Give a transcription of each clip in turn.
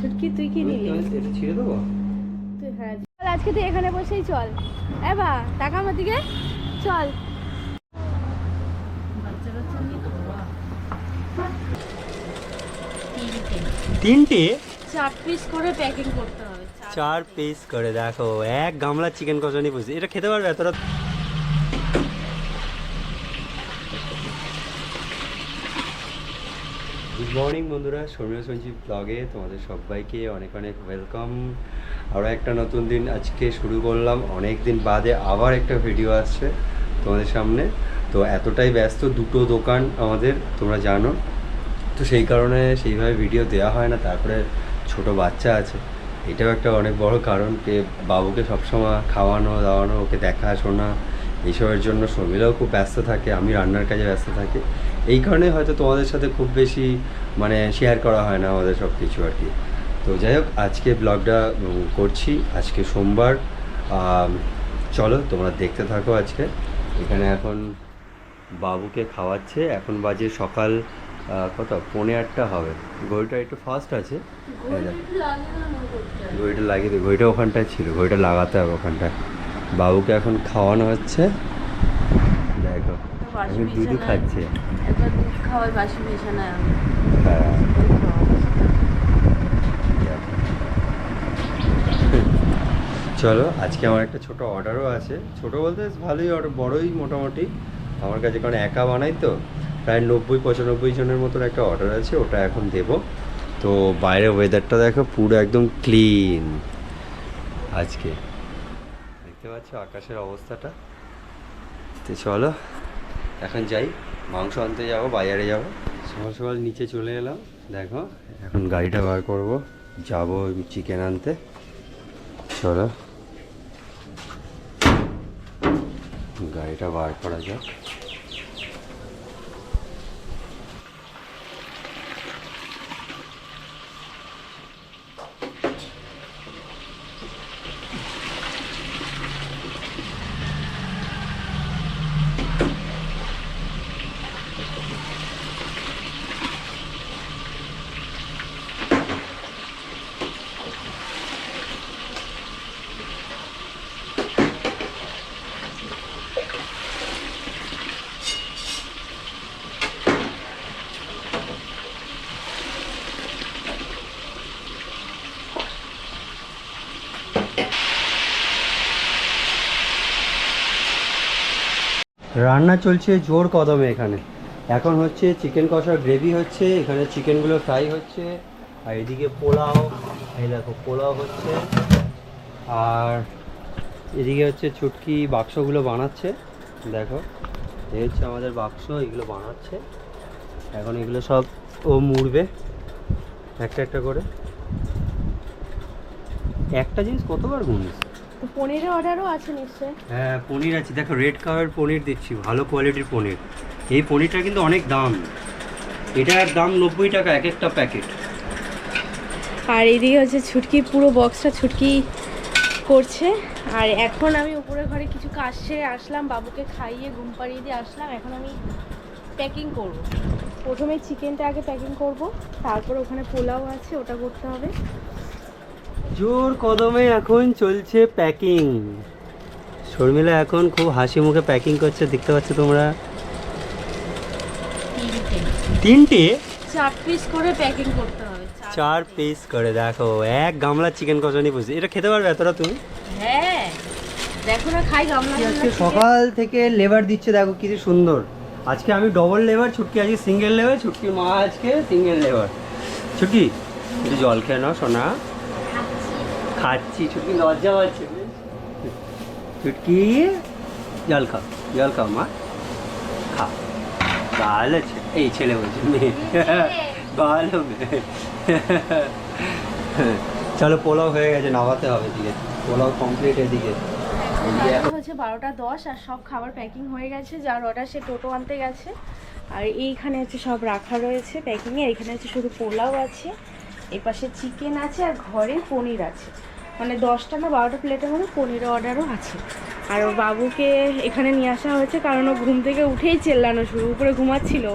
তুই কি নিলি? এটা ছিঁড়ে দেবো। তুই হ্যাঁ চল আজকে তুই এখানে বসেই চল। এ বা টাকা আমার দিকে। চল। তিনটে? চার পিস করে প্যাকিং করতে হবে। চার পিস করে দেখো এক গামলা চিকেন কষানি বুঝি এটা খেতে পারবে এতটা গুড মর্নিং বন্ধুরা। সৌম্য সঞ্জীব ব্লগে তোমাদের সবাইকে অনেক অনেক ওয়েলকাম আরও একটা নতুন দিন আজকে শুরু করলাম। অনেক দিন বাদে আবার একটা ভিডিও আসছে তোমাদের সামনে। তো এতটাই ব্যস্ত, দুটো দোকান আমাদের, তোমরা জানো। তো সেই কারণে সেইভাবে ভিডিও দেওয়া হয় না, তারপরে ছোট বাচ্চা আছে। এটাও একটা অনেক বড় কারণ কে, বাবুকে সবসময় খাওয়ানো, দাওয়ানো, ওকে দেখাশোনা এইসবের জন্য শর্মিলাও খুব ব্যস্ত থাকে, আমি রান্নার কাজে ব্যস্ত থাকি। এই কারণে হয়তো তোমাদের সাথে খুব বেশি মানে শেয়ার করা হয় না আমাদের সব কিছু আর কি। তো যাই হোক আজকে ব্লগটা করছি। আজকে সোমবার। চলো তোমরা দেখতে থাকো আজকে। এখানে এখন বাবুকে খাওয়াচ্ছে। এখন বাজে সকাল কত? পৌনে আটটা হবে। ঘড়িটা একটু ফাস্ট আছে। ঘড়িটা লাগিয়ে দিই ঘড়িটা ওখানটায় ছিল। ঘড়িটা লাগাতে হবে ওখানটায়। বাবুকে এখন খাওয়ানো হচ্ছে। এখন দুধু খাচ্ছে। একবার দুধ খাওয়াই বাসি বিছানায় আমি চলো আজকে আমার একটা ছোট অর্ডারও আছে। ছোট বলতে ভালোই অর্ডার বড়ই মোটামুটি। আমার কাছে কারণ একা বানাই তো প্রায় নব্বই পঁচানব্বই জনের মতন একটা অর্ডার আছে ওটা এখন দেব। তো বাইরের ওয়েদারটা দেখো পুরো একদম ক্লিন আজকে। দেখতে পাচ্ছ আকাশের অবস্থাটা? তো চলো এখন যাই, মাংস আনতে যাব, বাজারে যাব। সকাল সকাল নিচে চলে এলাম, দেখো, এখন গাড়িটা বার করব। যাব চিকেন আনতে। চলো। গাড়িটা বার করা যাক। রান্না চলছে জোর কদমে এখানে। এখন হচ্ছে চিকেন কষার গ্রেভি হচ্ছে, এখানে চিকেনগুলো ফ্রাই হচ্ছে, আর এদিকে পোলাও, এই দেখো পোলাও হচ্ছে, আর এদিকে হচ্ছে ছুটকি বাক্সগুলো বানাচ্ছে, দেখো, এই হচ্ছে আমাদের বাক্স, এগুলো বানাচ্ছে, এখন এগুলো সব ও মুড়বে, একটা একটা করে। একটা জিনিস কতবার গুনিস? তো পনিরের অর্ডারও আছে নিশ্চয় হ্যাঁ পনির আছে। দেখো রেড কালার পনির দিচ্ছি ভালো কোয়ালিটির পনির। এই পনিরটা কিন্তু অনেক দাম। এটার দাম নব্বই টাকা এক একটা প্যাকেট আর এইদিকে হচ্ছে ছুটকি পুরো বক্সটা ছুটকি করছে। আর এখন আমি উপরে ঘরে কিছু কাজ সেরে আসলাম বাবুকে খাইয়ে ঘুম পাড়িয়ে দিয়ে আসলাম। এখন আমি প্যাকিং করব। প্রথমে চিকেনটা আগে প্যাকিং করব তারপর ওখানে পোলাও আছে ওটা করতে হবে। জোর কদমে এখন চলছে প্যাকিং শর্মিলা এখন খুব হাসি মুখে প্যাকিং করছে দেখতে পাচ্ছ তোমরা। তিনটে? চার পিস করে প্যাকিং করতে হবে চার পিস করে দেখো এক গামলা চিকেন কষানি বুঝি এটা খেতে পারবে এতটা তুমি? হ্যাঁ দেখো না খাই গামলা আজকে সকাল থেকে লেবার দিচ্ছে দেখো কি সুন্দর। আজকে আমি ডবল লেবার ছুটকি আজকে সিঙ্গেল লেবার ছুটকি মা আজকে সিঙ্গেল লেবার ছুটকি একটু জল খেয়ে নাও সোনা। খাচ্ছি ছুটকি লজ্জা পাচ্ছে ছুটকি জল খাও জল খাও মা। খা। ভালো এই ছেলে বলছে মেয়ে। ভালো মেয়ে। চলো পোলাও হয়ে গেছে নামাতে হবে দিকে পোলাও কমপ্লিট এদিকে। হচ্ছে বারোটা দশ আর সব খাবার প্যাকিং হয়ে গেছে যার অর্ডার সে টোটো আনতে গেছে। আর এইখানে হচ্ছে সব রাখা রয়েছে প্যাকিংয়ে এখানে হচ্ছে শুধু পোলাও আছে। এই পাশে চিকেন আছে আর ঘরে পনির আছে। মানে দশটা না বারোটা প্লেটের মধ্যে পনিরের অর্ডারও আছে। আর বাবুকে এখানে নিয়ে আসা হয়েছে কারণ ও ঘুম থেকে উঠেই চেল্লানো শুরু, উপরে ঘুমাচ্ছিল।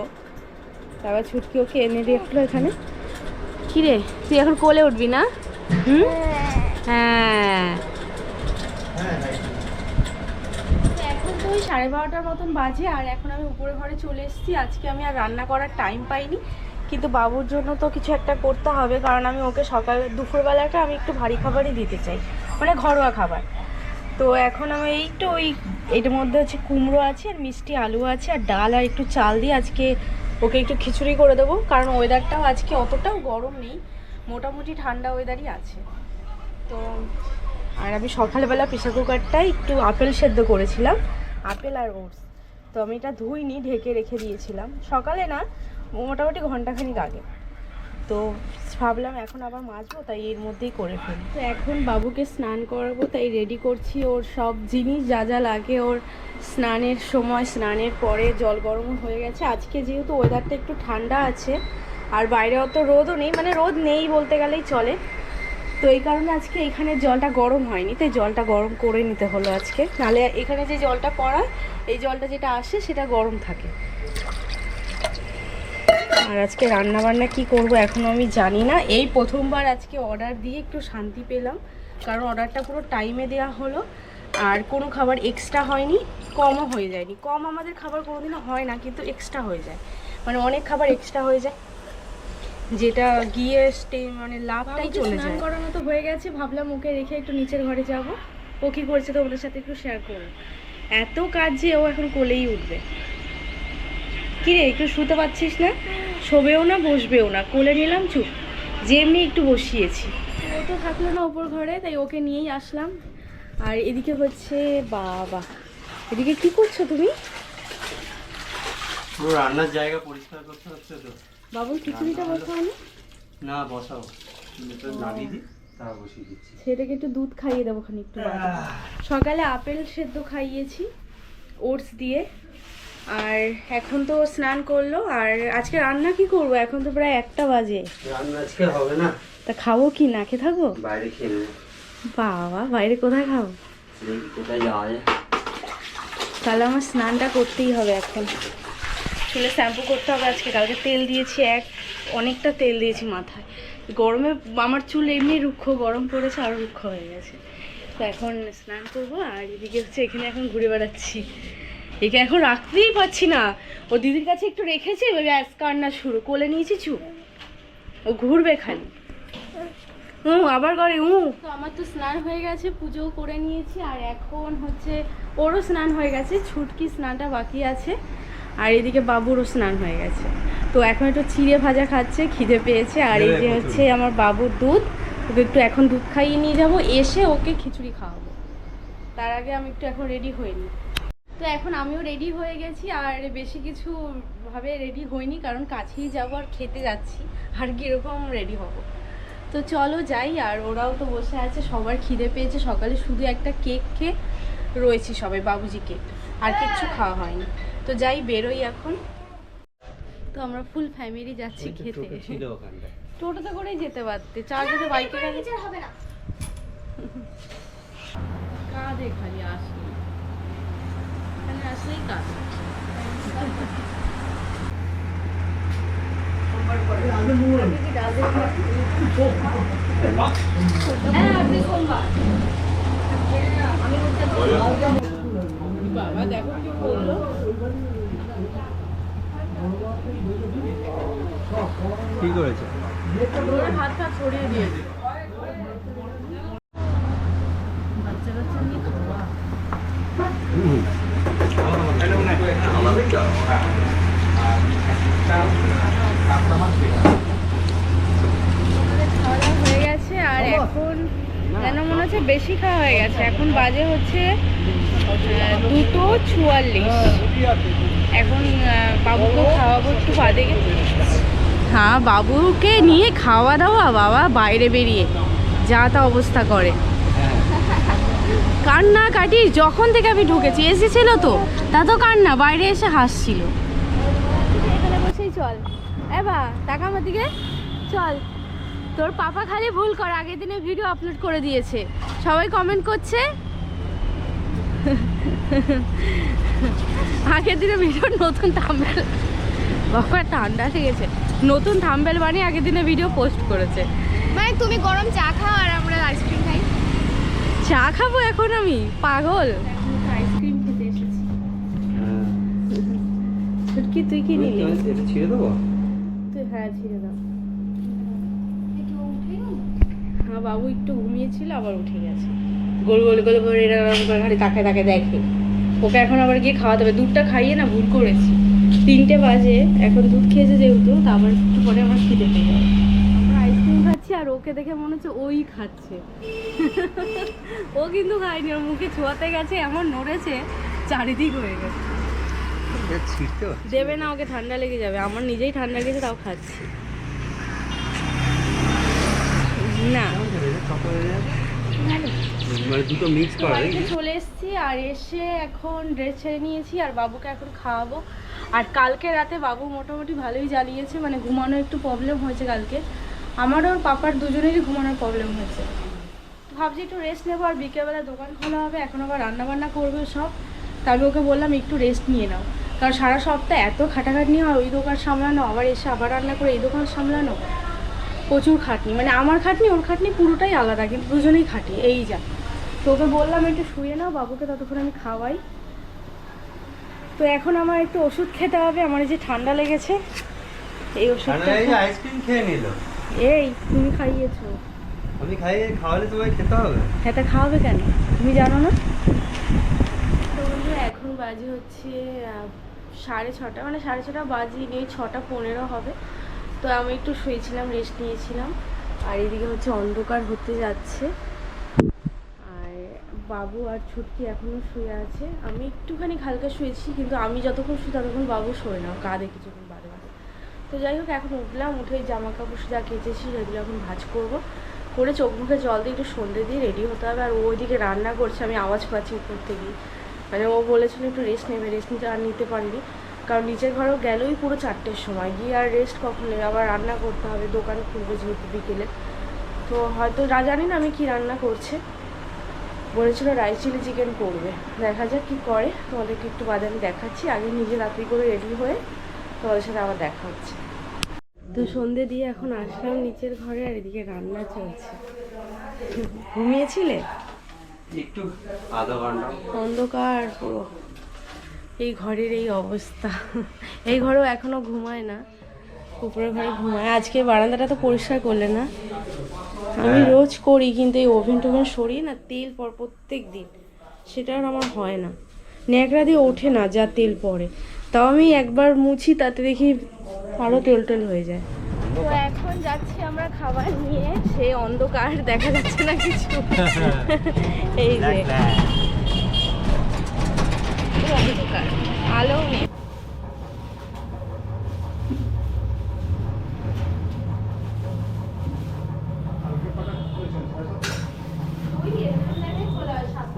তারপর ছুটকি ওকে এনে দিয়ে এখানে। কিরে, তুই এখন কোলে উঠবি না? হুম? হ্যাঁ। ওই সাড়ে বারোটার মতন বাজে, আর এখন আমি উপরে ঘরে চলে এসেছি। আজকে আমি আর রান্না করার টাইম পাইনি। কিন্তু বাবুর জন্য তো কিছু একটা করতে হবে, কারণ আমি ওকে সকাল, দুপুরবেলাটা আমি একটু ভারী খাবারই দিতে চাই মানে ঘরোয়া খাবার। তো এখন আমি একটু ওই এটার মধ্যে হচ্ছে কুমড়ো আছে, আর মিষ্টি আলু আছে, আর ডাল, আর একটু চাল দিয়ে আজকে ওকে একটু খিচুড়ি করে দেবো, কারণ ওয়েদারটাও আজকে অতটাও গরম নেই, মোটামুটি ঠান্ডা ওয়েদারই আছে। তো, আর আমি সকালবেলা প্রেশার কুকারটাই একটু আপেল সেদ্ধ করেছিলাম, আপেল আর ওটস। তো আমি এটা ধুইনি, ঢেকে রেখে দিয়েছিলাম। সকালে না মোটামুটি ঘন্টাখানিক আগে। তো ভাবলাম এখন আবার মাজবো, তাই এর মধ্যেই করে ফেলি। তো এখন বাবুকে স্নান করাবো, তাই রেডি করছি ওর সব জিনিস, যা যা লাগে ওর স্নানের সময়, স্নানের পরে জল গরম হয়ে গেছে। আজকে যেহেতু ওয়েদারটা একটু ঠান্ডা আছে, আর বাইরে অত রোদও নেই মানে রোদ নেই বলতে গেলেই চলে। তো এই কারণে আজকে এখানে জলটা গরম হয়নি, তাই জলটা গরম করে নিতে হলো আজকে। নাহলে এখানে যে জলটা পড়ায়, এই জলটা যেটা আসে সেটা গরম থাকে। আর আজকে রান্না বান্না কি করব এখনও আমি জানি না। এই প্রথমবার আজকে অর্ডার দিয়ে একটু শান্তি পেলাম কারণ অর্ডারটা পুরো টাইমে দেওয়া হলো আর কোনো খাবার এক্সট্রা হয়নি কমও হয়ে যায়নি। কম আমাদের খাবার কোনোদিনও হয় না কিন্তু এক্সট্রা হয়ে যায়। মানে অনেক খাবার এক্সট্রা হয়ে যায় যেটা গিয়ে স্টে মানে লাভটাই চলে যায়। করানো তো হয়ে গেছে ভাবলাম ওকে রেখে একটু নিচের ঘরে যাব। ও কি করছে তো ওদের সাথে একটু শেয়ার করব এত কাজ যে ও এখন কোলেই উঠবে। কি রে একটু শুতে পারছিস না? শোবেও না বসবেও না। কোলে নিলাম চুপ। যেমনি একটু বসিয়েছি। ও তো থাকল না ওপর ঘরে তাই ওকে নিয়েই আসলাম। আর এদিকে হচ্ছে বাবা। এদিকে কি করছ তুমি? পুরো রান্নার জায়গা পরিষ্কার করতে হচ্ছে তো। বাবুর খিচুড়িটা বসানো না? বসাও। নামিয়ে দিই ছেলেটাকে একটু দুধ খাইয়ে দেবো খানিক একটু বাদে। সকালে আপেল সেদ্ধ খাইয়েছি ওটস দিয়ে। আর এখন তো স্নান করল আর আজকে রান্না কি করব? এখন তো প্রায় একটা বাজে। রান্না আজকে হবে না। তা খাব কি? না খেয়ে থাকব? বাইরে খেয়ে বাবা বাইরে কোথায় খাব? কোথায় যাওয়া যায়। তাহলে আমার স্নানটা করতেই হবে এখন। চুলে শ্যাম্পু করতে হবে আজকে। কালকে তেল দিয়েছি এক অনেকটা তেল দিয়েছি মাথায়। গরমে আমার চুল এমনি রুক্ষ গরম পড়েছে আরও রুক্ষ হয়ে গেছে। তো এখন স্নান করব আর এদিকে হচ্ছে এখানে এখন ঘুরে বেড়াচ্ছি। একে এখন রাখতেই পারছি না। ও দিদির কাছে একটু রেখেছে রেখেছি ব্যাস কান্না শুরু। কোলে নিয়েছি চুপ। ও ঘুরবে খালি। হুম আবার করে হুম তো আমার তো স্নান হয়ে গেছে পুজো করে নিয়েছি আর এখন হচ্ছে ওরও স্নান হয়ে গেছে ছুটকি স্নানটা বাকি আছে আর এদিকে বাবুরও স্নান হয়ে গেছে। তো এখন একটু চিড়ে ভাজা খাচ্ছে খিদে পেয়েছে আর এই যে হচ্ছে আমার বাবুর দুধ ওকে একটু এখন দুধ খাইয়ে নিয়ে যাব এসে ওকে খিচুড়ি খাওয়াবো। তার আগে আমি একটু এখন রেডি হইনি তো এখন আমিও রেডি হয়ে গেছি আর বেশি কিছু ভাবে রেডি হইনি কারণ কাছেই যাব আর খেতে যাচ্ছি আর কীরকম রেডি হব। তো চলো যাই আর ওরাও তো বসে আছে সবার খিদে পেয়েছে সকালে শুধু একটা কেক খেয়ে রয়েছি সবাই বাবুজি কেক আর কিচ্ছু খাওয়া হয়নি। তো যাই বেরোই এখন। তো আমরা ফুল ফ্যামিলি যাচ্ছি খেতে। টোটোতে করেই যেতে পারতে চারজনে বাইকে হবে না। কাঁদে খালি আসলে। আসলেই কাঁদে বাবা দেখো কি করল কি করেছে হাত ছড়িয়ে দিয়েছে বাচ্চা কাচ্চা নিয়ে খাওয়া আমাদের খাওয়া দাওয়া বেশি খাওয়া হয়ে গেছে। এখন বাজে হচ্ছে দুটো চুয়াল্লিশ। এখন বাবুকে খাওয়াবো একটু বাদে হ্যাঁ বাবুকে নিয়ে খাওয়া দাওয়া, বাবা বাইরে বেরিয়ে। যা তা অবস্থা করে। কান্না কাটি যখন থেকে আমি ঢুকেছি এসেছিল তো তা তো কান্না বাইরে এসে হাসছিল। এখানে বসেই চল। এবা টাকা আমার দিকে? চল। তোর পাপা খালি ভুল কর আগের দিনে ভিডিও আপলোড করে দিয়েছে। সবাই কমেন্ট করছে? আগের দিনে ভিডিও নতুন থাম্বেল বাবা ঠান্ডা লেগেছে নতুন থাম্বেল বানিয়ে আগের দিনে ভিডিও পোস্ট করেছে। মানে তুমি গরম চা খাও আর আমরা আইসক্রিম চা খাব এখন আমি পাগল। আইসক্রিম খেতে এসেছি। হ্যাঁ। ছুটকি তুই কি নিলি? এটা ছিঁড়ে দেবো? তুই হ্যাঁ ছিঁড়ে দাও। হ্যাঁ বাবু একটু ঘুমিয়েছিল আবার উঠে গেছে। গোল গোল গোল করে এরকম করে খালি তাকে তাকে দেখে। ওকে এখন আবার গিয়ে খাওয়াতে হবে। দুধটা খাইয়ে না ভুল করেছি। তিনটে বাজে এখন দুধ খেয়েছে যেহেতু তা আবার একটু পরে আমার খিদে পেয়ে যাবে। আর ওকে দেখে মনে হচ্ছে ওই খাচ্ছে। ও কিন্তু খায়নি ওর মুখে ছোঁয়াতে গেছে এমন নড়েছে চারিদিক হয়ে গেছে। দেবে না ওকে ঠান্ডা লেগে যাবে আমার নিজেই ঠান্ডা লেগেছে তাও খাচ্ছি। না। মানে দুটো মিক্স করা চলে এসেছি আর এসে এখন ড্রেস ছেড়ে নিয়েছি আর বাবুকে এখন খাওয়াবো। আর কালকে রাতে বাবু মোটামুটি ভালোই জ্বালিয়েছে মানে ঘুমানো একটু প্রবলেম হয়েছে কালকে। আমারও ওর পাপার দুজনেরই ঘুমানোর প্রবলেম হয়েছে। ভাবছি একটু রেস্ট নেব আর বিকেলবেলা দোকান খোলা হবে এখন আবার রান্না বান্না করবে সব। তা আমি ওকে বললাম একটু রেস্ট নিয়ে নাও। কারণ সারা সপ্তাহ এত খাটাখাটনি হয় ওই দোকান সামলানো আবার এসে আবার রান্না করে এই দোকান সামলানো। প্রচুর খাটনি মানে আমার খাটনি ওর খাটনি পুরোটাই আলাদা কিন্তু দুজনেই খাটি এই যা। তো ওকে বললাম একটু শুয়ে নাও বাবুকে ততক্ষণ আমি খাওয়াই। তো এখন আমার একটু ওষুধ খেতে হবে আমার এই যে ঠান্ডা লেগেছে এই ওষুধটা আইসক্রিম খেয়ে নিল। এই তুমি খাইয়েছো। আমি খাইয়ে খাওয়ালে তোমায় খেতে হবে? হ্যাঁ তা খাওয়াবে কেন? তুমি জানো না? তো বন্ধুরা এখন বাজে হচ্ছে সাড়ে ছটা মানে সাড়ে ছটা বাজি নেই ছটা পনেরো হবে। তো আমি একটু শুয়েছিলাম রেস্ট নিয়েছিলাম। আর এদিকে হচ্ছে অন্ধকার হতে যাচ্ছে। আর বাবু আর ছুটকি এখনও শুয়ে আছে। আমি একটুখানি হালকা শুয়েছি কিন্তু আমি যতক্ষণ শুই ততক্ষণ বাবু শোয় না কাঁদে বাদে তো যাই হোক, এখন উঠলাম, উঠে জামা কাপড় যা কেচেছি সেগুলো এখন ভাঁজ করব। করে চোখ মুখে জল দিয়ে একটু সন্ধে দিয়ে রেডি হতে হবে। আর ও ওইদিকে রান্না করছে, আমি আওয়াজ পাচ্ছি উপর থেকে। মানে ও বলেছিল একটু রেস্ট নেবে রেস্ট নিতে আর নিতে পারিনি। কারণ নিচের ঘরেও গেলোই পুরো চারটের সময়। গিয়ে আর রেস্ট কখন নেবে? আবার রান্না করতে হবে, দোকান খুলবে যেহেতু বিকেলে। তো হয়তো জানি না আমি কি রান্না করছে। বলেছিল রাইস চিলি চিকেন করবে। দেখা যাক কি করে। তোমাদেরকে একটু বাদে আমি দেখাচ্ছি। আগে নিজে রাত্রি করে রেডি হয়ে তোমাদের সাথে আবার দেখা হচ্ছে। তো সন্ধে দিয়ে এখন আসলাম নিচের ঘরে আর এদিকে রান্না চলছে। ঘুমিয়েছিলে? একটু আধা ঘণ্টা। অন্ধকার পুরো এই ঘরের এই অবস্থা। এই ঘরেও এখনও ঘুমায় না উপরের ঘরে ঘুমায়। আজকে বারান্দাটা তো পরিষ্কার করলে না। আমি হ্যাঁ। রোজ করি কিন্তু এই ওভেন টোভেন সরিয়ে না তেল পর প্রত্যেক দিন সেটা আর আমার হয় না। ন্যাকড়া দিয়ে ওঠে না যা তেল পড়ে তাও আমি একবার মুছি তাতে দেখি আরও তেল টেল হয়ে যায়। তো এখন যাচ্ছি আমরা খাবার নিয়ে সে অন্ধকার দেখা যাচ্ছে না কিছু। এই যে। অন্ধকার। আলো নেই।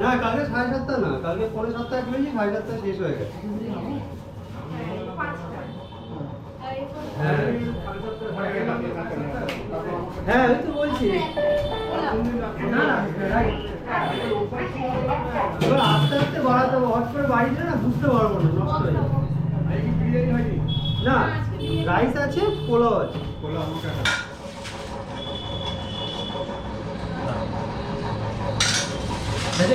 না কালকে সাড়ে সাতটা না কালকে পৌনে সাতটা খুলেছি সাড়ে সাতটা শেষ হয়ে গেছে। রাইস আছে পোলাও আছে।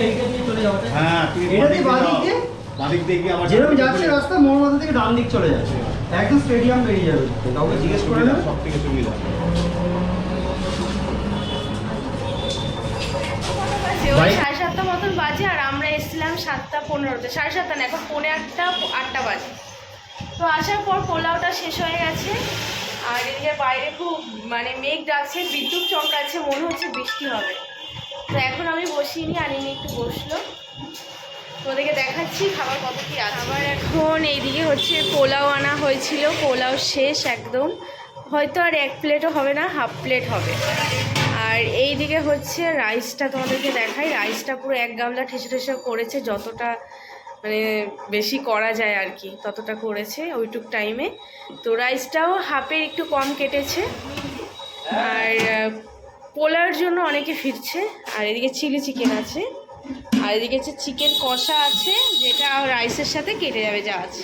এইটা দিয়ে চলে যাব তাই? হ্যাঁ এটা দিয়ে দিকে বাঁ যাও? দিক দিয়ে? বাঁ দিয়ে গিয়ে আবার যেরকম যাচ্ছে রাস্তা মোড় মাথা থেকে ডান দিক চলে যাচ্ছে। একদম স্টেডিয়াম বেরিয়ে যাবে। কাউকে জিজ্ঞেস করে নেবে? সব থেকে সুবিধা। সাড়ে সাতটা মতন বাজে আর আমরা এসেছিলাম সাতটা পনেরোতে। সাড়ে সাতটা না এখন পৌনে আটটা আটটা বাজে। তো আসার পর পোলাওটা শেষ হয়ে গেছে। আর এদিকে বাইরে খুব মানে মেঘ ডাকছে বিদ্যুৎ চমকাচ্ছে মনে হচ্ছে বৃষ্টি হবে। তো এখন আমি বসিনি আর আনিনি একটু বসল। তোদেরকে দেখাচ্ছি খাবার কত কি আছে। আবার এখন এইদিকে হচ্ছে পোলাও আনা হয়েছিল পোলাও শেষ একদম। হয়তো আর এক প্লেটও হবে না হাফ প্লেট হবে। আর এই দিকে হচ্ছে রাইসটা তোমাদেরকে দেখাই রাইসটা পুরো এক গামলা ঠেসে ঠেসে করেছে যতটা মানে বেশি করা যায় আর কি, ততটা করেছে ওইটুক টাইমে তো রাইসটাও হাফের একটু কম কেটেছে। আর পোলার জন্য অনেকে ফিরছে। আর এদিকে চিলি চিকেন আছে। আর এদিকে হচ্ছে চিকেন কষা আছে, যেটা রাইসের সাথে কেটে যাবে যা আছে।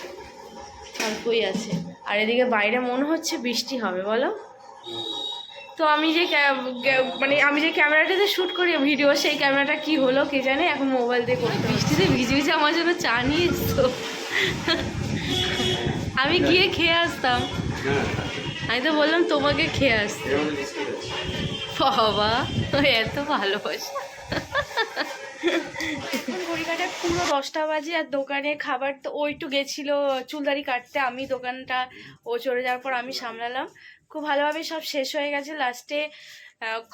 অল্পই আছে। আর এদিকে বাইরে মনে হচ্ছে বৃষ্টি হবে, বলো? তো আমি যে মানে আমি যে ক্যামেরাটাতে শ্যুট করি ভিডিও সেই ক্যামেরাটা কি হলো কে জানে এখন মোবাইল দিয়ে করি বৃষ্টিতে ভিজে ভিজে আমার জন্য চা নিয়ে এসছো আমি গিয়ে খেয়ে আসতাম। আমি তো বললাম তোমাকে খেয়ে আসতে। বাবা এত ভালোবাসা। ঘড়িকাটা পুরো দশটা বাজে আর দোকানে খাবার তো ও একটু গেছিল চুলদারি কাটতে আমি দোকানটা ও চলে যাওয়ার পর আমি সামলালাম। খুব ভালোভাবে সব শেষ হয়ে গেছে। লাস্টে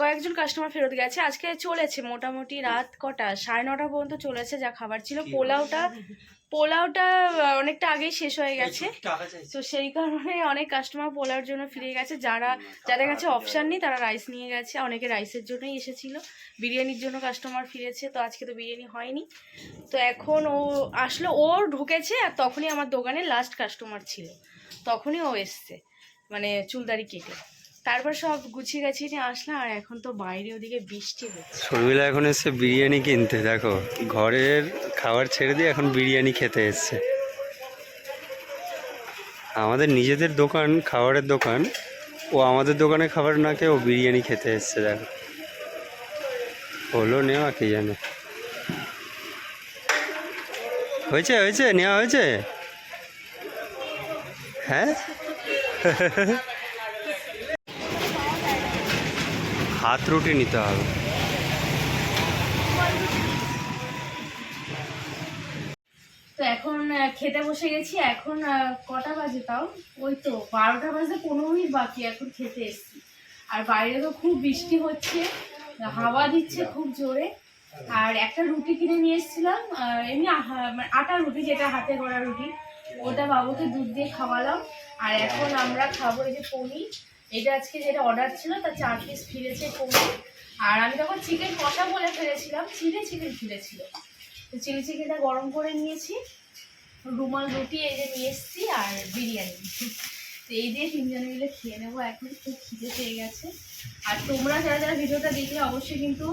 কয়েকজন কাস্টমার ফেরত গেছে। আজকে চলেছে মোটামুটি রাত কটা সাড়ে নটা পর্যন্ত চলেছে যা খাবার ছিল। পোলাওটা পোলাওটা অনেকটা আগেই শেষ হয়ে গেছে। তো সেই কারণে অনেক কাস্টমার পোলাওর জন্য ফিরে গেছে। যারা যাদের কাছে অপশান নেই তারা রাইস নিয়ে গেছে। অনেকে রাইসের জন্যই এসেছিল। বিরিয়ানির জন্য কাস্টমার ফিরেছে। তো আজকে তো বিরিয়ানি হয়নি। তো এখন ও আসলো ও ঢুকেছে আর তখনই আমার দোকানে লাস্ট কাস্টমার ছিল। তখনই ও এসছে। মানে চুলদারি কেটে। তারপর সব গুছিয়ে গাছিয়ে নিয়ে আসলাম আর এখন তো বাইরে ওদিকে বৃষ্টি শর্মিলা এখন এসছে বিরিয়ানি কিনতে, দেখো, ঘরের খাবার ছেড়ে দিয়ে এখন বিরিয়ানি খেতে এসছে। আমাদের নিজেদের দোকান, খাবারের দোকান, ও আমাদের দোকানে খাবার না খেয়ে ও বিরিয়ানি খেতে এসছে, দেখো। হলো নেওয়া, কি জানে। হয়েছে হয়েছে, নেওয়া হয়েছে? হ্যাঁ? হাত রুটি নিতে হবে। তো এখন খেতে বসে গেছি। এখন কটা বাজে তাও? ওই তো, বারোটা বাজে, পনেরো মিনিট বাকি এখন খেতে এসছি। আর বাইরে তো খুব বৃষ্টি হচ্ছে, হাওয়া দিচ্ছে খুব জোরে। আর একটা রুটি কিনে নিয়ে এসেছিলাম এমনি মানে আটার রুটি, যেটা হাতে করা রুটি, ওটা বাবুকে দুধ দিয়ে খাওয়ালাম। আর এখন আমরা খাব এই যে পনির। এটা আজকে যেটা অর্ডার ছিল তার চার পিস ফিরেছে পনির। আর আমি তখন চিকেন কষা বলে ফেলেছিলাম চিলি চিকেন ফিরেছিল। তো চিলি চিকেনটা গরম করে নিয়েছি। রুমাল রুটি এই যে নিয়ে এসেছি আর বিরিয়ানি। তো এই দিয়ে তিনজনে মিলে খেয়ে নেব। এখন খুব খিদে পেয়ে গেছে। আর তোমরা যারা যারা ভিডিওটা দেখলে অবশ্যই কিন্তু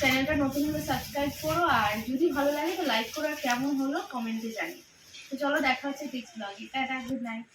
চ্যানেলটা নতুন হলে সাবস্ক্রাইব করো। আর যদি ভালো লাগে তো লাইক করো। আর কেমন হলো কমেন্টে জানি তো চলো দেখা হচ্ছে নেক্সট ব্লগে টাটা গুড নাইট